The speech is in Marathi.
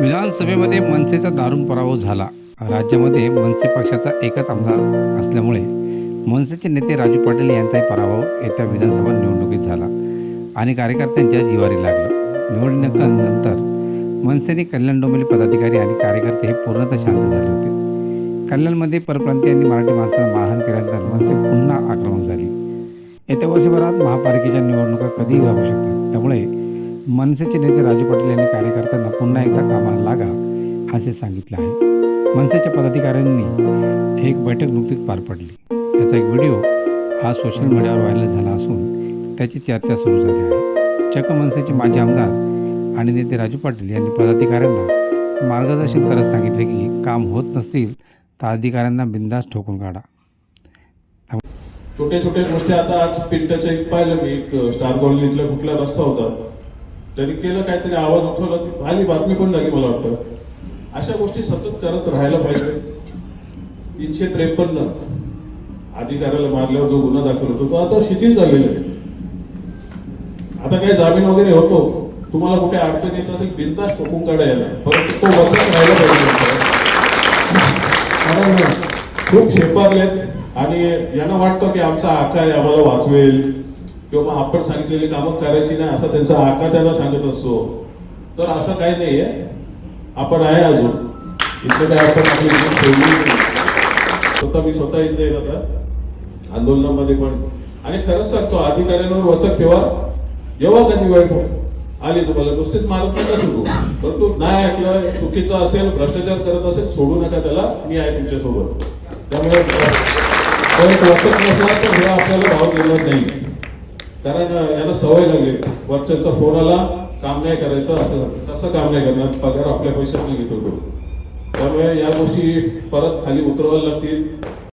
विधानसभेमध्ये मनसेचा दारुण पराभव झाला. राज्यामध्ये मनसे पक्षाचा एकच आमदार असल्यामुळे मनसेचे नेते राजू पाटील यांचाही पराभव येत्या विधानसभा निवडणुकीत झाला आणि कार्यकर्त्यांच्या जिवारी लागलं. निवडणुकीनंतर मनसेने कल्याण डोंबिवली पदाधिकारी आणि कार्यकर्ते हे पूर्णतः शांत झाले होते. कल्याणमध्ये परप्रांतीयांनी आणि मराठी माणसाला मारहाण केल्यानंतर मनसे पुन्हा आक्रमक झाली. येत्या वर्षभरात महापालिकेच्या निवडणुका कधीही राहू शकतात. त्यामुळे मनसेचे नेते राजू पाटील यांनी कार्यकर्त्यांना पुन्हा एकदा कामाला लागा असे सांगितले आहे. मनसेच्या पदाधिकाऱ्यांनी एक बैठक नुकतीच पार पडली. याचा एक व्हिडिओ हा सोशल मीडियावर व्हायरल झाला असून त्याची चर्चा सुरू झाली आहे. चक्क मनसेचे माजी आमदार आणि नेते राजू पाटील यांनी पदाधिकाऱ्यांना मार्गदर्शन करत सांगितले की काम होत नसतील तर अधिकाऱ्यांना बिंदास ठोकून काढा. छोट्या छोट्या गोष्टी आता आज पिंट्याचं एक पाहिलं मी स्टार कॉलनीतला कुठला रस्ता होता. त्यांनी केलं काहीतरी आवाज उठवला ती झाली बातमी पण झाली मला वाटतं. अशा गोष्टी सतत करत राहायला पाहिजे. तीनशे त्रेपन्न अधिकाऱ्याला मारल्यावर जो गुन्हा दाखल होतो तो आता शिथिल झालेला आहे. आता काही जामीन वगैरे होतो तुम्हाला कुठे अडचण येत असेल बिनतास ठोकून काढायला. परंतु तो वचक राहायला पाहिजे. खूप शेपारलेत आणि यांना वाटतं की आमचा आका आहे आम्हाला वाचवेल. किंवा मग आपण सांगितलेली कामं करायची नाही असा त्यांचा आका त्यांना सांगत असतो. तर असं काही नाहीये. आपण आहे अजून. इथं काय आपण आपली ठेवली स्वतः मी स्वतः इथे येत आता आंदोलनामध्ये पण. आणि खरंच सांगतो अधिकाऱ्यांवर वचक ठेवा. जेव्हा कधी वाईट आली तुम्हाला. नुसतीच मारत नका सुरू परंतु नाही ऐकलं चुकीचं असेल भ्रष्टाचार करत असेल सोडू नका त्याला. मी आहे तुमच्यासोबत. त्यामुळे वचक नसला तर हे आपल्याला भाव देणार नाही. कारण याला सवय लागली. वरच्यांचा फोन आला काम नाही करायचं असं कसं काम नाही करणार? पगार आपल्या पैशातून घेतो तो. त्यामुळे या गोष्टी परत खाली उतरवायला लागतील.